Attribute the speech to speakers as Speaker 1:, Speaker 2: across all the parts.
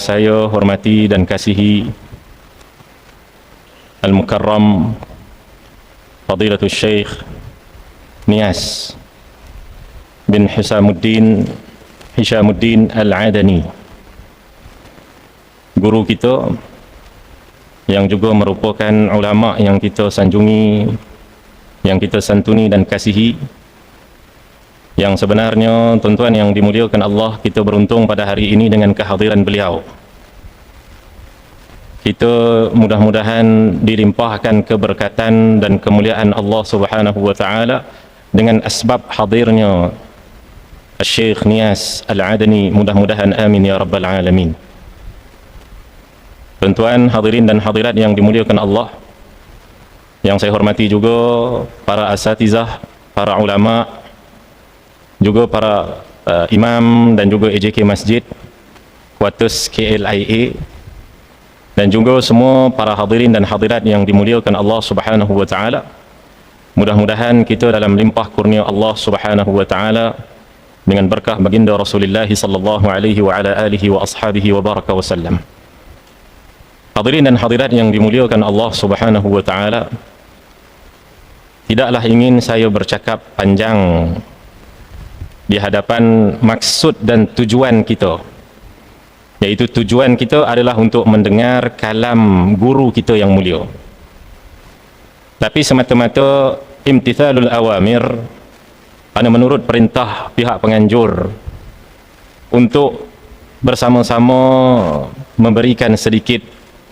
Speaker 1: saya hormati dan kasihi Al-Mukarram Fadilatul Syekh Nias bin Hisamuddin Hishamuddin Al-Adani. Guru kita yang juga merupakan ulama yang kita sanjungi yang kita santuni dan kasihi yang sebenarnya tuan-tuan yang dimuliakan Allah kita beruntung pada hari ini dengan kehadiran beliau. Kita mudah-mudahan dilimpahkan keberkatan dan kemuliaan Allah Subhanahu wa taala dengan asbab hadirnya Syekh Nias Al-Adani. Mudah-mudahan amin ya rabbal alamin. Tuan-tuan hadirin dan hadirat yang dimuliakan Allah yang saya hormati juga para asatizah, para ulama juga para uh, imam dan juga AJK Masjid Kuatus KLIA dan juga semua para hadirin dan hadirat yang dimuliakan Allah Subhanahu wa taala mudah-mudahan kita dalam limpah kurnia Allah Subhanahu wa taala dengan berkah baginda Rasulullah sallallahu alaihi wa ala alihi wa ashabihi wa baraka wa sallam. Hadirin dan hadirat yang dimuliakan Allah Subhanahu wa taala. Tidaklah ingin saya bercakap panjang di hadapan maksud dan tujuan kita. Yaitu tujuan kita adalah untuk mendengar kalam guru kita yang mulia. Tapi semata-mata imtithalul awamir kerana menurut perintah pihak penganjur untuk bersama-sama memberikan sedikit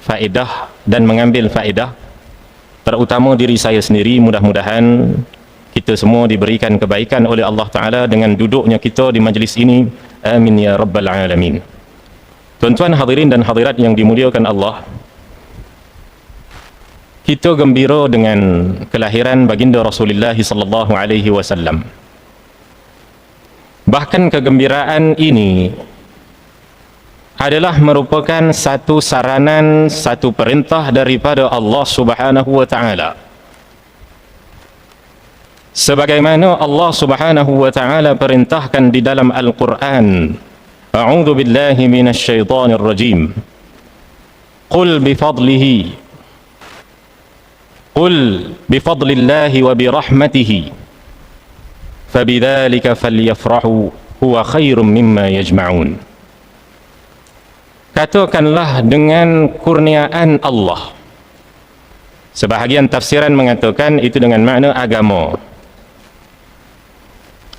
Speaker 1: faedah dan mengambil faedah terutama diri saya sendiri mudah-mudahan kita semua diberikan kebaikan oleh Allah Ta'ala dengan duduknya kita di majlis ini. Amin ya rabbal alamin. Tuan-tuan hadirin dan hadirat yang dimuliakan Allah kita gembira dengan kelahiran baginda Rasulullah sallallahu alaihi wasallam. Bahkan kegembiraan ini adalah merupakan satu saranan, satu perintah daripada Allah Subhanahu wa taala. Sebagaimana Allah Subhanahu wa taala perintahkan di dalam Al-Qur'an, A'udzu billahi minasy syaithanir rajim. Qul bi fadlihi Qul bi fadlillahi wa bi rahmatihi فبذلك فليفرحوا هو خير مما يجمعون katakanlah dengan kurniaan Allah sebahagian tafsiran mengatakan itu dengan makna agama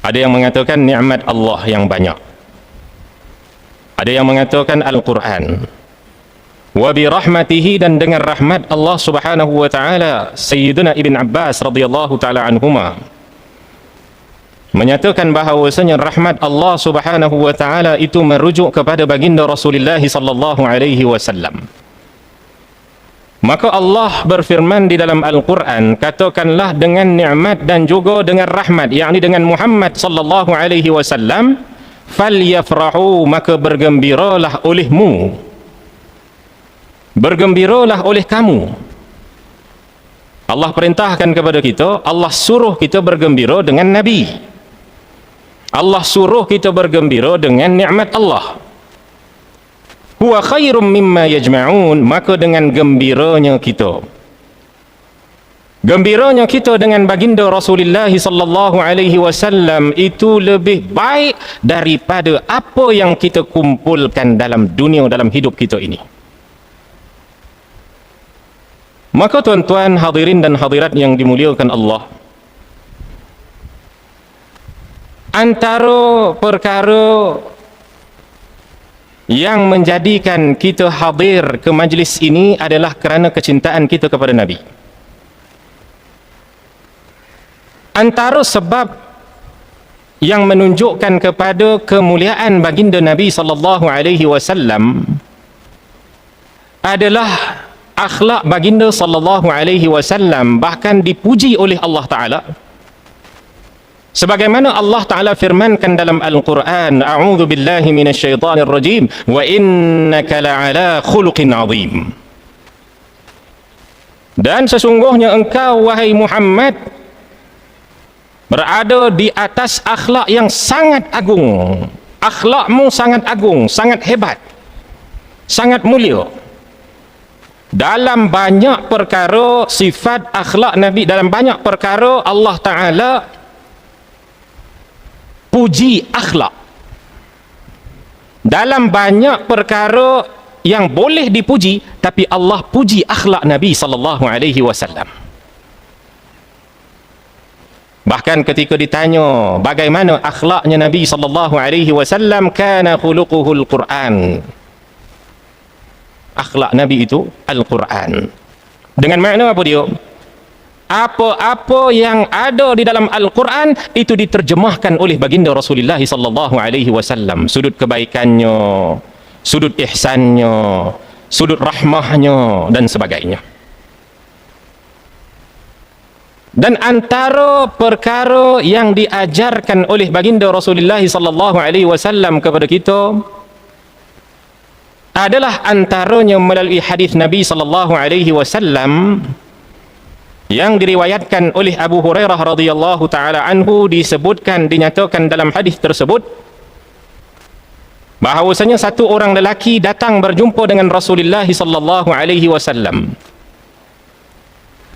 Speaker 1: ada yang mengatakan nikmat Allah yang banyak ada yang mengatakan Al-Quran wa bi rahmatihi dan dengan rahmat Allah subhanahu wa ta'ala Sayyidina Ibn Abbas radhiyallahu ta'ala anhumah menyatakan bahawasanya rahmat Allah Subhanahu wa taala itu merujuk kepada baginda Rasulullah sallallahu alaihi wasallam. Maka Allah berfirman di dalam Al-Quran, katakanlah dengan nikmat dan juga dengan rahmat, yakni dengan Muhammad sallallahu alaihi wasallam, falyafrahu maka bergembiralah olehmu. Bergembiralah oleh kamu. Allah perintahkan kepada kita, Allah suruh kita bergembira dengan Nabi. Allah suruh kita bergembira dengan nikmat Allah. Huwa khairum mimma yajma'un, maka dengan gembiranya kita. Gembiranya kita dengan baginda Rasulullah sallallahu alaihi wasallam itu lebih baik daripada apa yang kita kumpulkan dalam dunia dalam hidup kita ini. Maka tuan-tuan hadirin dan hadirat yang dimuliakan Allah, antara perkara yang menjadikan kita hadir ke majlis ini adalah kerana kecintaan kita kepada Nabi. Antara sebab yang menunjukkan kepada kemuliaan baginda Nabi sallallahu alaihi wasallam adalah akhlak baginda sallallahu alaihi wasallam bahkan dipuji oleh Allah taala Sebagaimana Allah Ta'ala firmankan dalam Al-Quran, A'udhu billahi minasyaitanir rajim, wa innaka la'ala khuluqin azim. Dan sesungguhnya engkau, wahai Muhammad, berada di atas akhlak yang sangat agung. Akhlakmu sangat agung, sangat hebat. sangat mulia dalam banyak perkara sifat akhlak Nabi dalam banyak perkara Allah Ta'ala puji akhlak dalam banyak perkara yang boleh dipuji tapi Allah puji akhlak Nabi sallallahu alaihi wasallam bahkan ketika ditanya bagaimana akhlaknya Nabi sallallahu alaihi wasallam kana khuluquhul Quran akhlak Nabi itu Al-Quran. Dengan makna apa dia? Apa-apa yang ada di dalam Al-Quran itu diterjemahkan oleh baginda Rasulullah sallallahu alaihi wasallam. Sudut kebaikannya, sudut ihsannya, sudut rahmahnya dan sebagainya. Dan antara perkara yang diajarkan oleh baginda Rasulullah sallallahu alaihi wasallam kepada kita adalah antaranya melalui hadis Nabi sallallahu alaihi wasallam yang diriwayatkan oleh Abu Hurairah radhiyallahu taala anhu disebutkan dinyatakan dalam hadis tersebut bahawasanya satu orang lelaki datang berjumpa dengan Rasulullah sallallahu alaihi wasallam.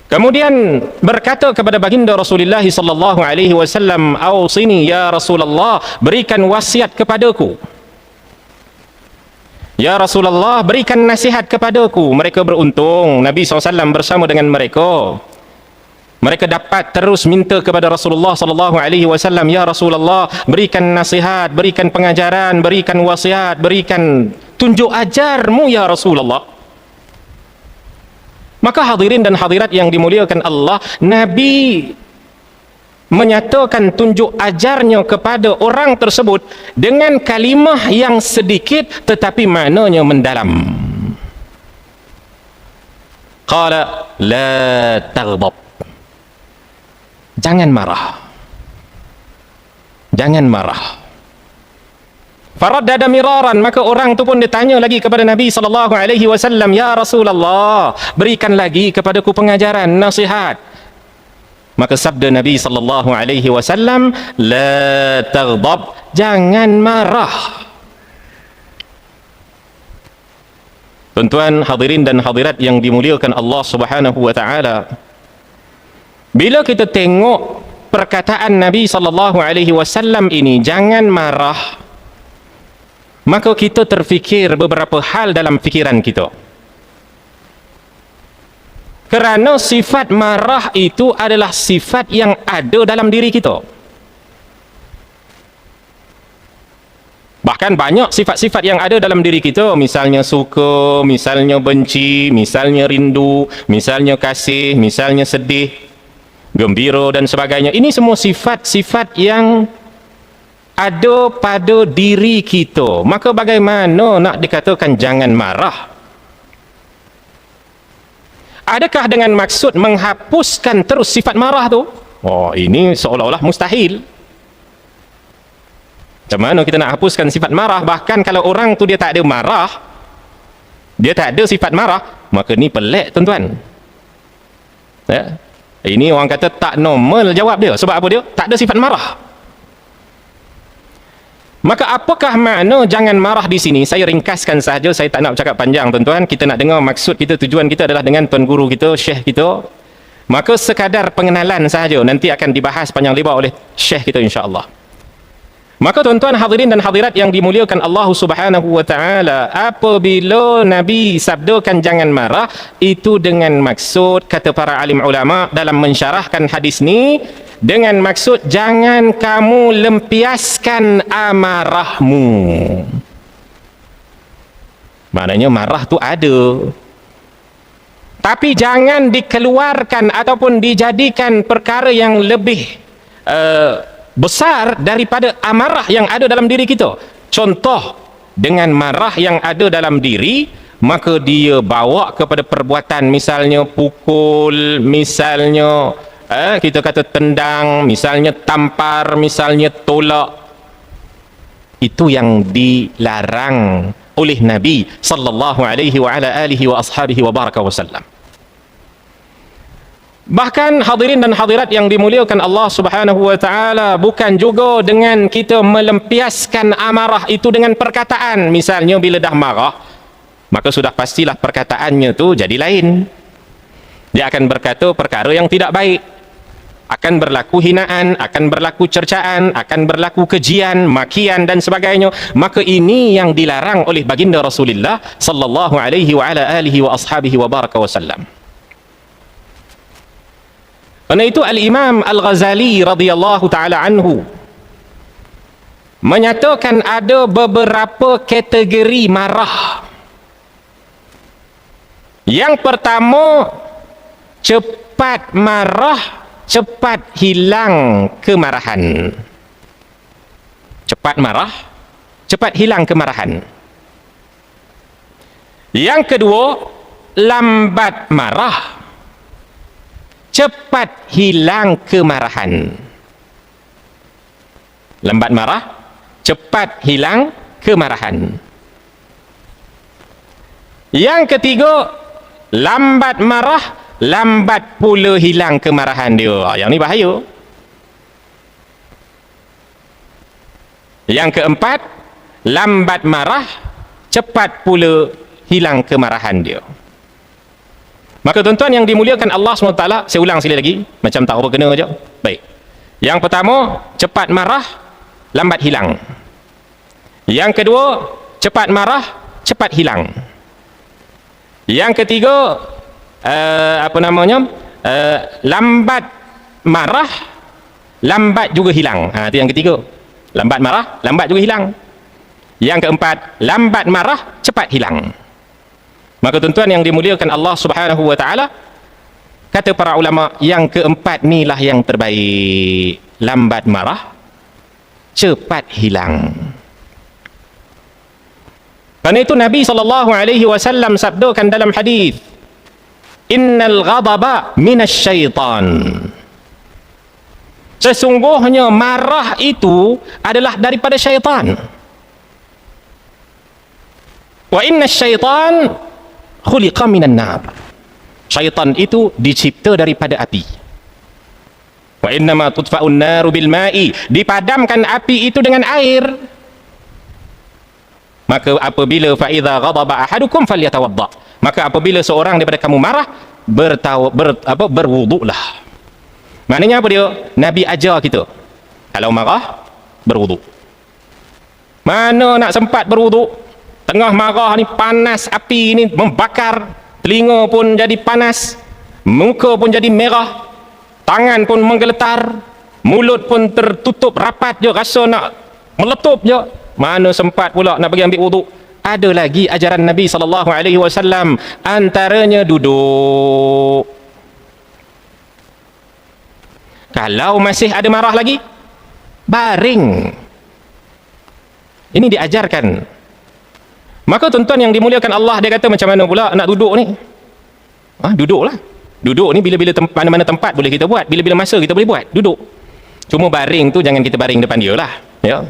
Speaker 1: Kemudian berkata kepada baginda Rasulullah sallallahu alaihi wasallam, "Ausini ya Rasulullah, berikan wasiat kepadaku." Ya Rasulullah berikan nasihat kepadaku. Mereka beruntung Nabi SAW bersama dengan mereka mereka dapat terus minta kepada Rasulullah sallallahu alaihi wasallam ya Rasulullah berikan nasihat berikan pengajaran berikan wasiat berikan tunjuk ajarmu ya Rasulullah. Maka hadirin dan hadirat yang dimuliakan Allah Nabi menyatakan tunjuk ajarnya kepada orang tersebut dengan kalimah yang sedikit tetapi maknanya mendalam. Qala la taghdab jangan marah. Jangan marah. Faraddada miraran maka orang tu pun ditanya lagi kepada Nabi sallallahu alaihi wasallam ya Rasulullah berikan lagi kepadaku pengajaran nasihat. Maka sabda Nabi sallallahu alaihi wasallam la taghdab jangan marah. Tuan-tuan hadirin dan hadirat yang dimuliakan Allah Subhanahu wa taala bila kita tengok perkataan Nabi sallallahu alaihi wasallam ini jangan marah. Maka kita terfikir beberapa hal dalam fikiran kita. Kerana sifat marah itu adalah sifat yang ada dalam diri kita. Bahkan banyak sifat-sifat yang ada dalam diri kita. Misalnya suka, misalnya benci misalnya rindu, misalnya kasih misalnya sedih gembira dan sebagainya. Ini semua sifat-sifat yang ada pada diri kita. Maka bagaimana nak dikatakan jangan marah? Adakah dengan maksud menghapuskan terus sifat marah tu? Oh ini seolah-olah mustahil. Macam mana kita nak hapuskan sifat marah? Bahkan kalau orang tu dia tak ada marah dia tak ada sifat marah maka ni pelik tuan-tuan. Ya? Ini orang kata tak normal jawab dia sebab apa dia tak ada sifat marah Maka apakah makna jangan marah di sini? Saya ringkaskan sahaja, saya tak nak bercakap panjang tuan-tuan. Kita nak dengar maksud kita, tujuan kita adalah dengan tuan guru kita, syekh kita. Maka sekadar pengenalan sahaja, nanti akan dibahas panjang lebar oleh syekh kita insya-Allah. Maka tuan-tuan hadirin dan hadirat yang dimuliakan Allah Subhanahu wa taala, apabila Nabi sabdakan jangan marah, itu dengan maksud kata para alim ulama dalam mensyarahkan hadis ni dengan maksud jangan kamu lempiaskan amarahmu. Maknanya marah tu ada. Tapi jangan dikeluarkan ataupun dijadikan perkara yang lebih uh, besar daripada amarah yang ada dalam diri kita. Contoh dengan marah yang ada dalam diri maka dia bawa kepada perbuatan misalnya pukul misalnya eh, kita kata tendang misalnya tampar misalnya tolak. Itu yang dilarang oleh Nabi sallallahu alaihi wa ala alihi wa ashabihi wa baraka wasallam bahkan hadirin dan hadirat yang dimuliakan Allah subhanahu wa ta'ala bukan juga dengan kita melempiaskan amarah itu dengan perkataan misalnya bila dah marah maka sudah pastilah perkataannya tu jadi lain dia akan berkata perkara yang tidak baik akan berlaku hinaan, akan berlaku cercaan, akan berlaku kejian, makian dan sebagainya. Maka ini yang dilarang oleh baginda Rasulullah sallallahu alaihi wa ala alihi wa ashabihi wa baraka wasallam. Karena itu Al-Imam Al-Ghazali radhiyallahu taala anhu menyatakan ada beberapa kategori marah. Yang pertama cepat marah cepat hilang kemarahan. Cepat marah cepat hilang kemarahan. Yang kedua lambat marah cepat hilang kemarahan. Lambat marah cepat hilang kemarahan. Yang ketiga lambat marah lambat pula hilang kemarahan dia. Ah, yang ni bahaya. Yang keempat lambat marah cepat pula hilang kemarahan dia maka tuan-tuan yang dimuliakan Allah SWT saya ulang sekali lagi macam tak apa kena je. Baik. Yang pertama cepat marah lambat hilang. Yang kedua cepat marah cepat hilang. Yang ketiga uh, apa namanya uh, lambat marah lambat juga hilang. Ha itu yang ketiga. Lambat marah lambat juga hilang. Yang keempat lambat marah cepat hilang maka tuan-tuan yang dimuliakan Allah Subhanahu wa taala kata para ulama yang keempat ni lah yang terbaik. Lambat marah cepat hilang. Kerana itu Nabi saw sabdakan dalam hadis innal ghadaba minasyaitan sesungguhnya marah itu adalah daripada syaitan. Wa inna syaitan khuliqa minan nar. Syaitan itu dicipta daripada api. Wa inna ma tutfa'un naru bil ma'i dipadamkan api itu dengan air. Maka apabila fa idza ghadaba ahadukum falyatawadda. Maka apabila seorang daripada kamu marah bertawa ber, apa berwuduklah maknanya apa dia? Nabi ajar kita kalau marah berwuduk mana nak sempat berwuduk tengah marah ni panas api ni membakar. Telinga pun jadi panas. Muka pun jadi merah. Tangan pun menggeletar. Mulut pun tertutup rapat je rasa nak meletup je. Mana sempat pula nak pergi ambil wuduk? Ada lagi ajaran Nabi sallallahu alaihi wasallam. Antaranya duduk. Kalau masih ada marah lagi baring. Ini diajarkan maka tuan-tuan yang dimuliakan Allah dia kata macam mana pula nak duduk ni ha, duduklah duduk ni bila-bila mana-mana tempat boleh kita buat bila-bila masa kita boleh buat duduk cuma baring tu jangan kita baring depan dia lah ya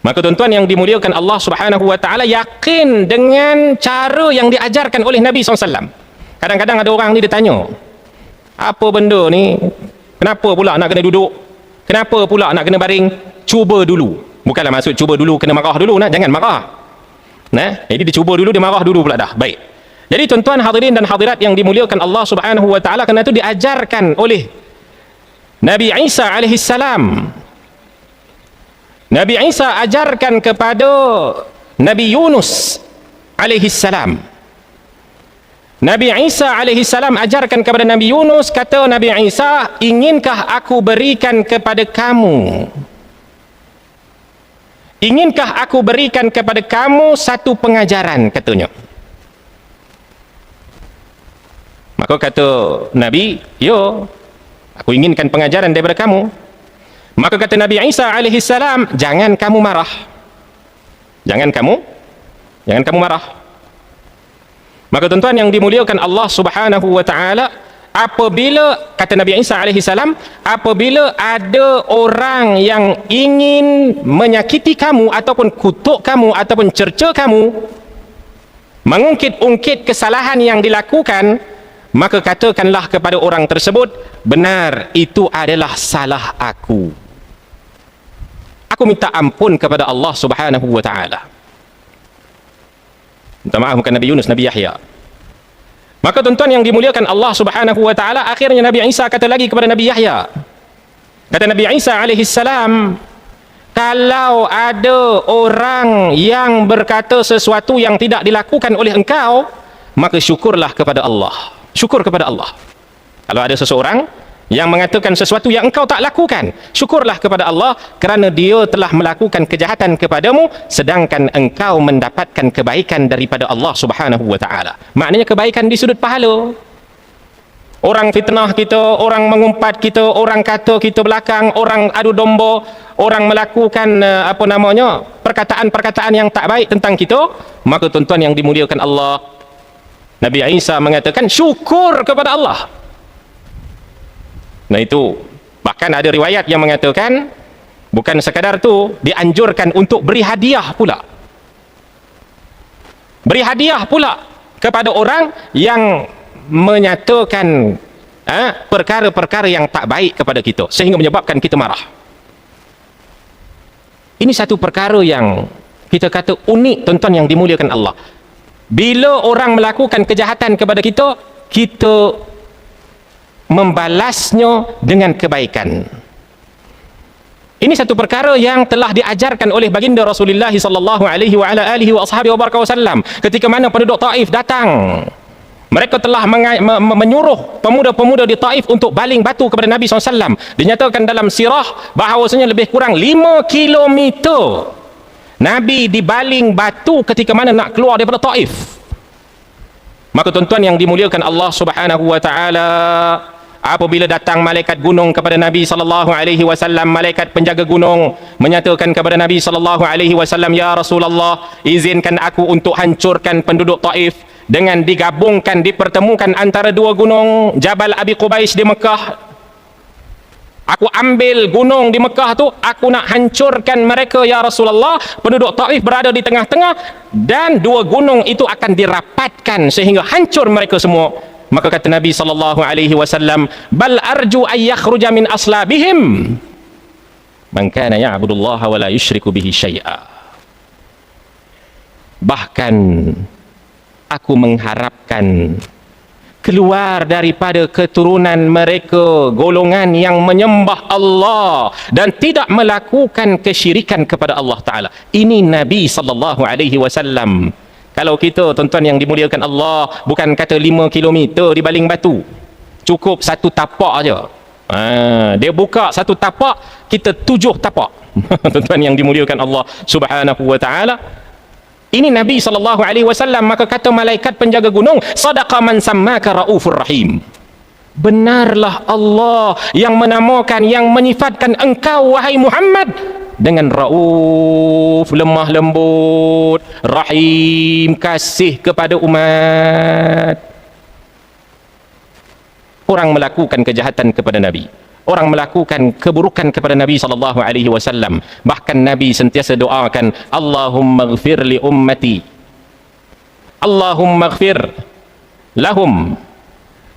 Speaker 1: Maka tuan-tuan yang dimuliakan Allah Subhanahu wa taala yakin dengan cara yang diajarkan oleh Nabi SAW. Kadang-kadang ada orang ni dia tanya, apa benda ni? Kenapa pula nak kena duduk? Kenapa pula nak kena baring? Cuba dulu. Bukanlah maksud cuba dulu kena marah dulu, nah, jangan marah. Nah, jadi dia cuba dulu dia marah dulu pula dah. Baik. Jadi tuan-tuan hadirin dan hadirat yang dimuliakan Allah Subhanahu wa taala kerana itu diajarkan oleh Nabi Isa alaihi salam Nabi Isa ajarkan kepada Nabi Yunus alaihi salam. Nabi Isa alaihi salam ajarkan kepada Nabi Yunus kata Nabi Isa, "Inginkah aku berikan kepada kamu Inginkah aku berikan kepada kamu satu pengajaran?" katanya. Maka kata Nabi, "Yo, aku inginkan pengajaran daripada kamu." Maka kata Nabi Isa alaihi salam, jangan kamu marah. Jangan kamu jangan kamu marah. Maka tuan-tuan yang dimuliakan Allah Subhanahu wa taala, apabila kata Nabi Isa alaihi salam, apabila ada orang yang ingin menyakiti kamu ataupun kutuk kamu ataupun cerca kamu, mengungkit-ungkit kesalahan yang dilakukan, maka katakanlah kepada orang tersebut, benar itu adalah salah aku. Aku minta ampun kepada Allah Subhanahu wa taala. Minta maaf bukan Nabi Yunus Nabi Yahya maka tuan-tuan yang dimuliakan Allah subhanahu wa ta'ala akhirnya Nabi Isa kata lagi kepada Nabi Yahya. Kata Nabi Isa alaihi salam kalau ada orang yang berkata sesuatu yang tidak dilakukan oleh engkau maka syukurlah kepada Allah. Syukur kepada Allah. Kalau ada seseorang yang mengatakan sesuatu yang engkau tak lakukan. Syukurlah kepada Allah kerana dia telah melakukan kejahatan kepadamu sedangkan engkau mendapatkan kebaikan daripada Allah subhanahu wa ta'ala. Maknanya kebaikan di sudut pahala. Orang fitnah kita orang mengumpat kita orang kata kita belakang orang adu domba orang melakukan eh, apa namanya perkataan-perkataan yang tak baik tentang kita maka tuan-tuan yang dimuliakan Allah Nabi Isa mengatakan syukur kepada Allah Nah itu bahkan ada riwayat yang mengatakan bukan sekadar tu dianjurkan untuk beri hadiah pula. Beri hadiah pula kepada orang yang menyatakan eh, perkara-perkara yang tak baik kepada kita sehingga menyebabkan kita marah. Ini satu perkara yang kita kata unik tuan-tuan yang dimuliakan Allah. Bila orang melakukan kejahatan kepada kita, kita membalasnya dengan kebaikan. Ini satu perkara yang telah diajarkan oleh baginda Rasulullah sallallahu alaihi wa ala alihi wa ashabihi wasallam ketika mana penduduk Taif datang. Mereka telah menyuruh pemuda-pemuda di Taif untuk baling batu kepada Nabi SAW. Dinyatakan dalam sirah bahawasanya lebih kurang 5 kilometer. Nabi dibaling batu ketika mana nak keluar daripada Taif. Maka tuan-tuan yang dimuliakan Allah Subhanahu wa taala, apabila datang malaikat gunung kepada Nabi sallallahu alaihi wasallam malaikat penjaga gunung menyatakan kepada Nabi sallallahu alaihi wasallam ya Rasulullah izinkan aku untuk hancurkan penduduk Taif dengan digabungkan dipertemukan antara dua gunung Jabal Abi Qubais di Mekah Aku ambil gunung di Mekah tu, aku nak hancurkan mereka ya Rasulullah. Penduduk Taif berada di tengah-tengah dan dua gunung itu akan dirapatkan sehingga hancur mereka semua maka kata Nabi sallallahu alaihi wasallam bal arju ay yakhruja min aslabihim? Man kana ya'budullaha wa la yusyriku bihi syai'a bahkan aku mengharapkan keluar daripada keturunan mereka golongan yang menyembah Allah dan tidak melakukan kesyirikan kepada Allah taala. Ini Nabi sallallahu alaihi wasallam kalau kita tuan-tuan yang dimuliakan Allah bukan kata 5 km di baling batu. Cukup satu tapak aja. Ha, dia buka satu tapak kita tujuh tapak. Tuan-tuan yang dimuliakan Allah subhanahu wa ta'ala. Ini Nabi sallallahu alaihi wasallam maka kata malaikat penjaga gunung sadaqa man sammaka raufur rahim. Benarlah Allah yang menamakan yang menyifatkan engkau wahai Muhammad dengan rauf lemah lembut rahim kasih kepada umat. Orang melakukan kejahatan kepada nabi. Orang melakukan keburukan kepada nabi sallallahu alaihi wasallam. Bahkan nabi sentiasa doakan Allahumma ighfir li ummati. Allahumma ighfir lahum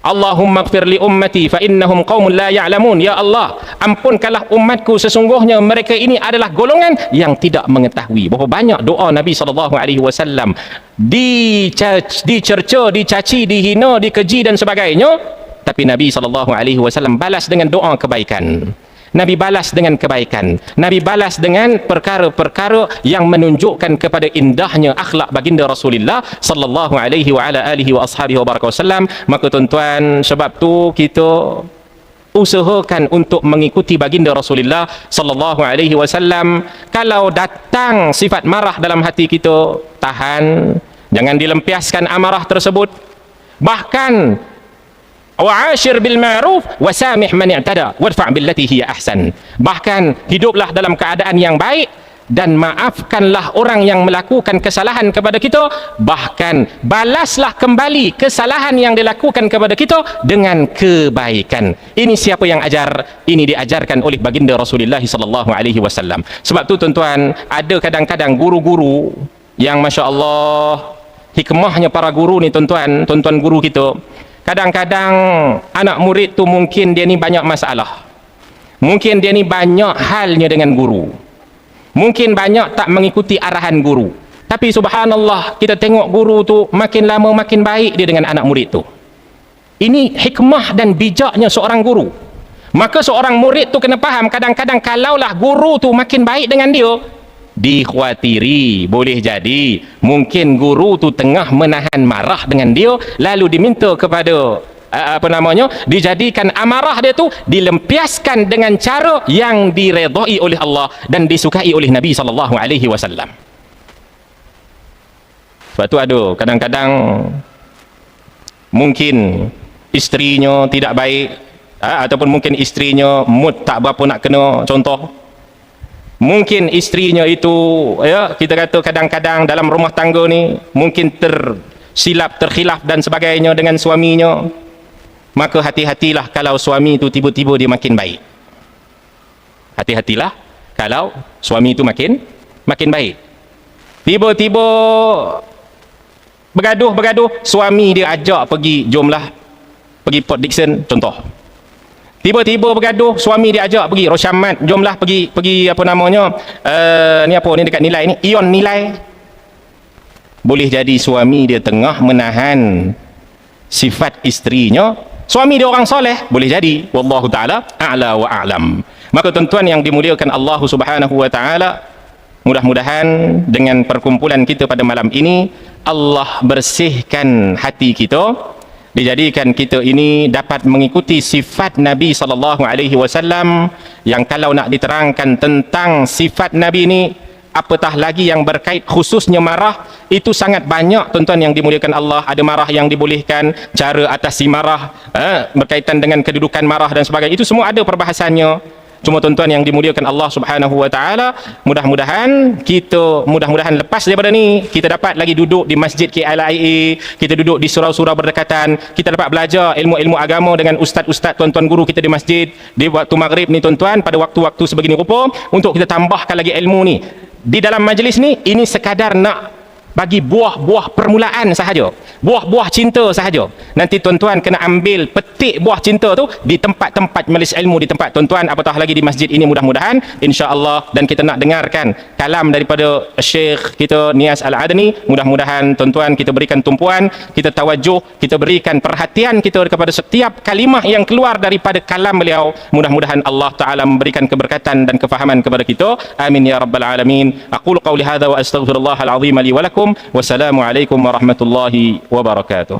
Speaker 1: Allahumma gfir li ummati fa innahum qaumun la ya'lamun. Ya Allah ampunkanlah umatku. Sesungguhnya mereka ini adalah golongan yang tidak mengetahui. Bahawa banyak doa Nabi sallallahu alaihi wasallam. Dicerca dicaci dihina dikeji dan sebagainya. Tapi Nabi sallallahu alaihi wasallam balas dengan doa kebaikan Nabi balas dengan kebaikan. Nabi balas dengan perkara-perkara yang menunjukkan kepada indahnya akhlak baginda Rasulullah sallallahu alaihi wa ala alihi wa ashabihi wa baraka wasallam. Maka tuan-tuan, sebab tu kita usahakan untuk mengikuti baginda Rasulullah sallallahu alaihi wasallam. Kalau datang sifat marah dalam hati kita, tahan, jangan dilempiaskan amarah tersebut. Bahkan wa'ashir bil ma'ruf wa samih man i'tada. Warfa' billati hiya ahsan. Bahkan hiduplah dalam keadaan yang baik dan maafkanlah orang yang melakukan kesalahan kepada kita. Bahkan balaslah kembali kesalahan yang dilakukan kepada kita dengan kebaikan. Ini siapa yang ajar? Ini diajarkan oleh baginda Rasulullah sallallahu alaihi wasallam. Sebab tu tuan-tuan ada kadang-kadang guru-guru yang masya-Allah hikmahnya para guru ni tuan-tuan tuan-tuan guru kita kadang-kadang anak murid tu mungkin dia ni banyak masalah mungkin dia ni banyak halnya dengan guru mungkin banyak tak mengikuti arahan guru Tapi subhanallah, kita tengok guru tu makin lama makin baik dia dengan anak murid tu. Ini hikmah dan bijaknya seorang guru. Maka seorang murid tu kena faham kadang-kadang kalaulah guru tu makin baik dengan dia, dikhawatiri boleh jadi. Mungkin guru tu tengah menahan marah dengan dia lalu diminta kepada apa namanya dijadikan amarah dia tu dilempiaskan dengan cara yang diredai oleh Allah dan disukai oleh Nabi sallallahu alaihi wasallam. Sebab tu ada kadang-kadang mungkin isterinya tidak baik ataupun mungkin isterinya mood tak berapa nak kena contoh mungkin isterinya itu ya kita kata kadang-kadang dalam rumah tangga ni mungkin tersilap terkhilaf dan sebagainya dengan suaminya maka hati-hatilah kalau suami itu tiba-tiba dia makin baik. Hati-hatilah kalau suami itu makin makin baik. Tiba-tiba bergaduh-bergaduh suami dia ajak pergi jomlah pergi Port Dickson contoh tiba-tiba bergaduh suami dia ajak pergi Rosyamat. Jomlah pergi pergi apa namanya uh, ni apa ni dekat nilai ni ion nilai. Boleh jadi suami dia tengah menahan sifat isterinya. Suami dia orang soleh boleh jadi. Wallahu taala a'la wa a'lam. Maka tuan-tuan yang dimuliakan Allah Subhanahu wa taala mudah-mudahan dengan perkumpulan kita pada malam ini Allah bersihkan hati kita dijadikan kita ini dapat mengikuti sifat Nabi sallallahu alaihi wasallam yang kalau nak diterangkan tentang sifat Nabi ini apatah lagi yang berkait khususnya marah itu sangat banyak tuan-tuan yang dimuliakan Allah. Ada marah yang dibolehkan cara atasi marah eh, berkaitan dengan kedudukan marah dan sebagainya. Itu semua ada perbahasannya Cuma tuan-tuan yang dimuliakan Allah Subhanahu wa taala, mudah-mudahan kita mudah-mudahan lepas daripada ni kita dapat lagi duduk di Masjid KLIA, kita duduk di surau-surau berdekatan, kita dapat belajar ilmu-ilmu agama dengan ustaz-ustaz tuan-tuan guru kita di masjid di waktu maghrib ni tuan-tuan pada waktu-waktu sebegini rupa untuk kita tambahkan lagi ilmu ni. Di dalam majlis ni ini sekadar nak bagi buah-buah permulaan sahaja. Buah-buah cinta sahaja. Nanti tuan-tuan kena ambil petik buah cinta tu di tempat-tempat majlis ilmu di tempat tuan-tuan apatah lagi di masjid ini mudah-mudahan insya-Allah. Dan kita nak dengarkan kalam daripada Syekh kita Nias Al-Adni. Mudah-mudahan tuan-tuan kita berikan tumpuan kita tawajuh kita berikan perhatian kita kepada setiap kalimah yang keluar daripada kalam beliau. Mudah-mudahan Allah taala memberikan keberkatan dan kefahaman kepada kita. Amin ya rabbal alamin. Aqulu qawli hadha wa astaghfirullahal azim li wa lakum وسلام والسلام عليكم ورحمة الله وبركاته.